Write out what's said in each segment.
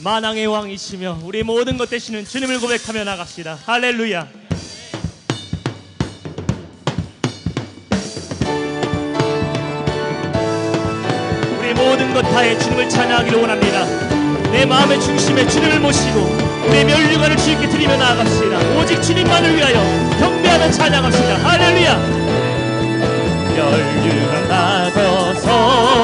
만왕의 왕이시며 우리 모든 것 되시는 주님을 고백하며 나갑시다. 할렐루야. 우리 모든 것 다해 주님을 찬양하기를 원합니다. 내 마음의 중심에 주님을 모시고 우리 멸류관을 주님께 드리며 나아갑시다. 오직 주님만을 위하여 경배하며 찬양합시다. 할렐루야. 멸류관 나서서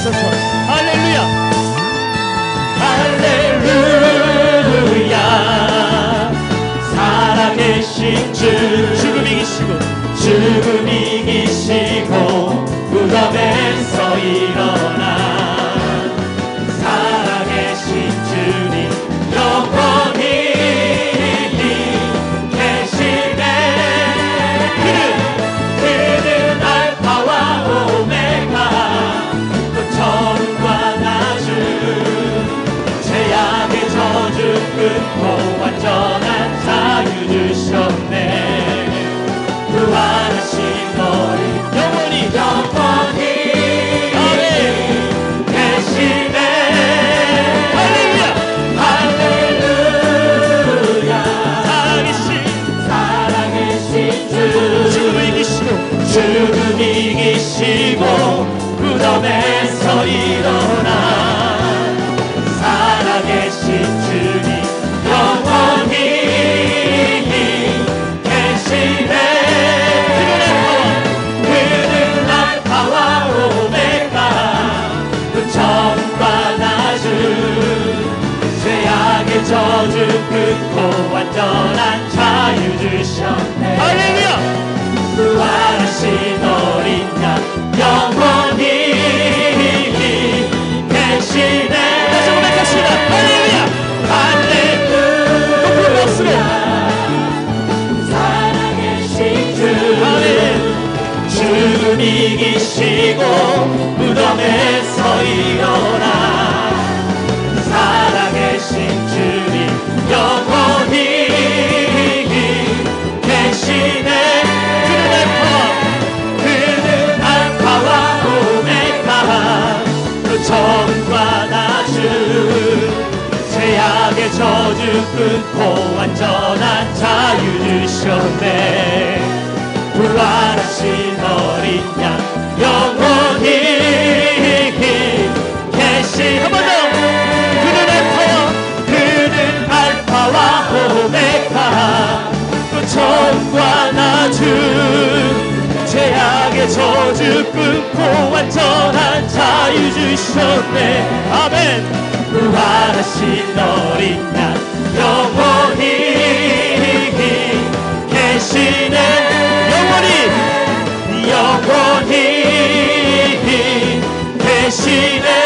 박수처럼 할렐루야. 할렐루야. 살아계신 주. 죽음 이기시고. 죽음 이기시고. 그 무덤에서 일어 저주 끊고 완전한 자유 주셨네 부활하신 어린 양 영원히 계시 한번 더. 그는 알파와 그는 알파와 오메가 또 처음과 나중 제약의 저주 끊고 완전한 자유 주셨네 아멘 부활하신 어린 양 계시네 영원히 영원히 계시네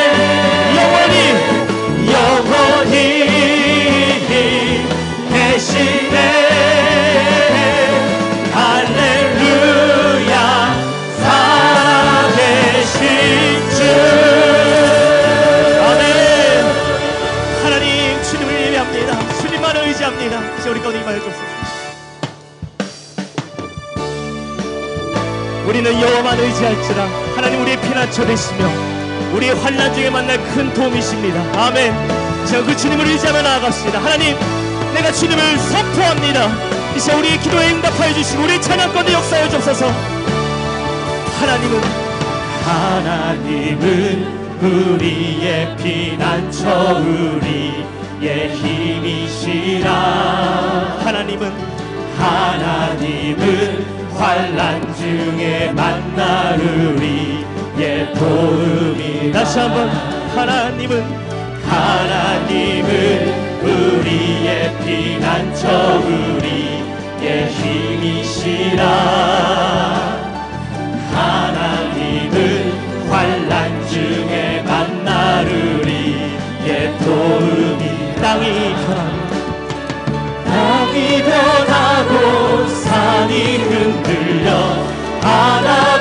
의지할지라 하나님 우리의 피난처 되시며 우리의 환난 중에 만날 큰 도움이십니다. 아멘. 자그 주님을 의지하며 나아갑시다. 하나님 내가 주님을 선포합니다. 이제 우리의 기도에 응답하여 주시고 우리의 찬양 가운데 역사하여 주옵소서. 하나님은 하나님은 우리의 피난처 우리의 힘이시라. 하나님은 하나님은 환란 중에 만날 우리의 도움이 다시 한번 하나님은 하나님은 우리의 피난처 우리의 힘이시라. 하나님은 환란 중에 만날 우리의 도움이 땅이 변함. 땅이 변하고 산이 흔들 려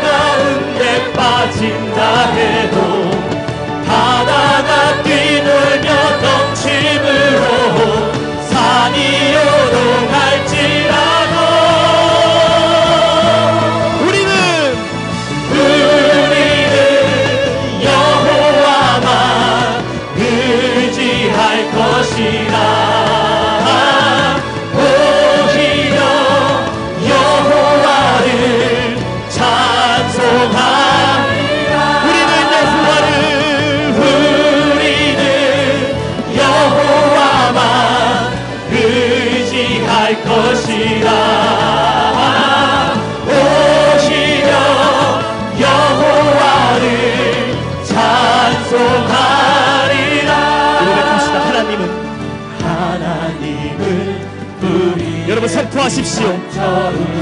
여러분 선포하십시오.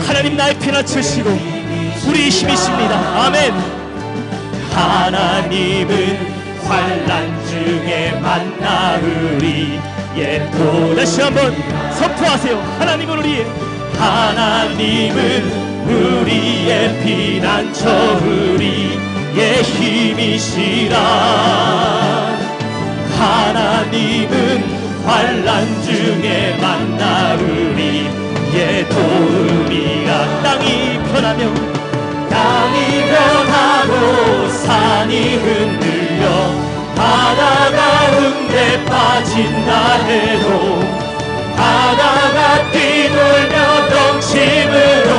하나님 나의 피난처시고 우리의 힘이십니다. 아멘. 하나님은 환란 중에 만나 우리의 도 다시 한번 선포하세요. 하나님은 우리의 하나님은 우리의 피난처 우리의 힘이시라. 하나님은 환란 중에 도움이라 땅이 변하며 땅이 변하고 산이 흔들려 바다가 응대 빠진다 해도 바다가 뛰놀며 넘침으로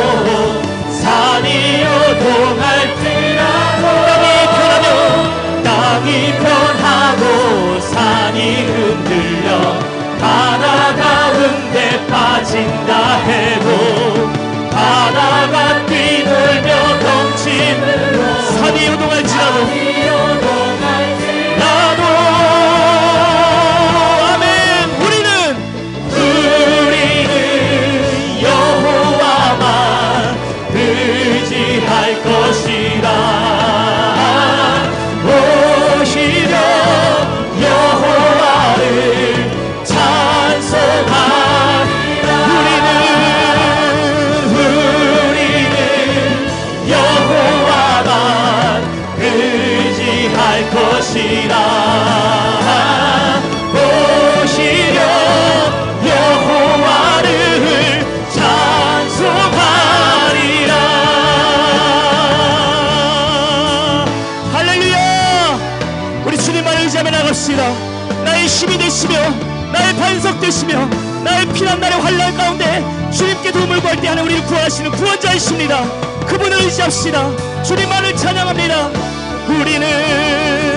산이 요동할지라도 땅이 변하며 땅이 변하고 산이 흔들려 바다 힘이 되시며 나의 반석 되시며 나의 피난 날의 환란 가운데 주님께 도움을 구할 때 하나 우리를 구하시는 구원자이십니다. 그분을 의지합시다. 주님만을 찬양합니다. 우리는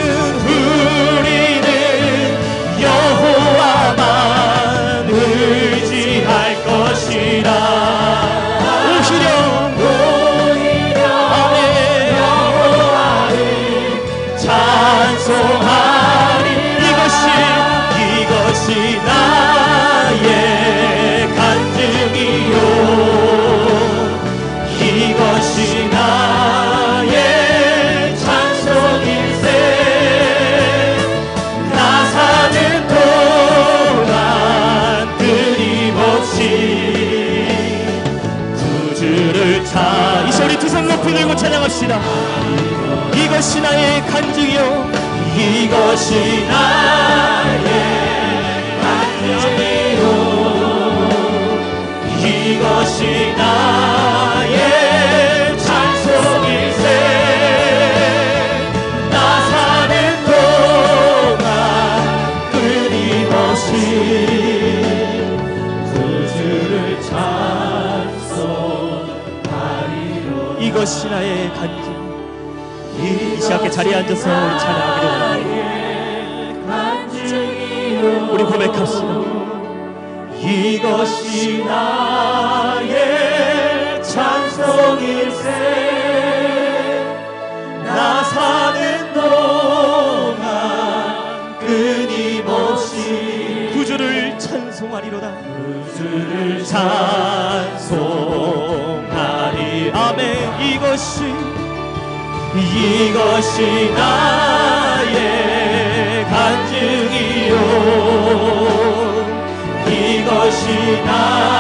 들고 찬양합시다. 이것이 나의 간증이요. 이것이 나의 간증이요. 이것이 나의 찬송 이것이 나의 간증 이 시각에 자리에 앉아서 우리 찬양하기로 원합니다. 우리 고백합시다. 이것이 나의 찬송일세 나 사는 동안 끊임없이 구주를 찬송하리로다 구주를 찬 이것이 나의 간증이요. 이것이 나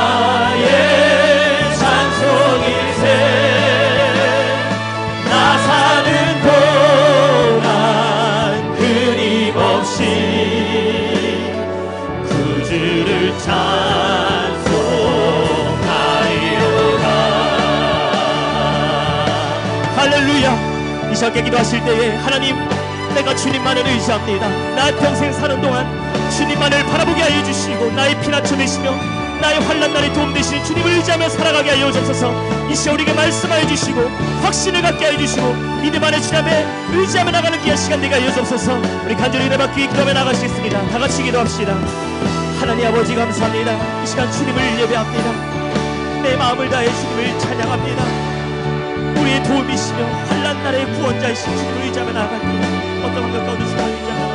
시각에 기도하실 때에 하나님 내가 주님만을 의지합니다. 나 평생 사는 동안 주님만을 바라보게 하여 주시고 나의 피난처 되시며 나의 환란 날에 도움 되시는 주님을 의지하며 살아가게 하여 주옵소서. 이 시간 우리에게 말씀하여 주시고 확신을 갖게 하여 주시고 믿음 안에 주님에 의지하며 나가는 귀한 시간 되게 하여 주옵소서. 우리 간절히 은혜 받기 기도하며 나가시겠습니다. 다 같이 기도합시다. 하나님 아버지 감사합니다. 이 시간 주님을 예배합니다. 내 마음을 다해 주님을 찬양합니다. 우리의 도움이시며 나라의 구원자이신 주로 의지하며 나아갈게요 어떤 환경 가운데서 나아가지 않아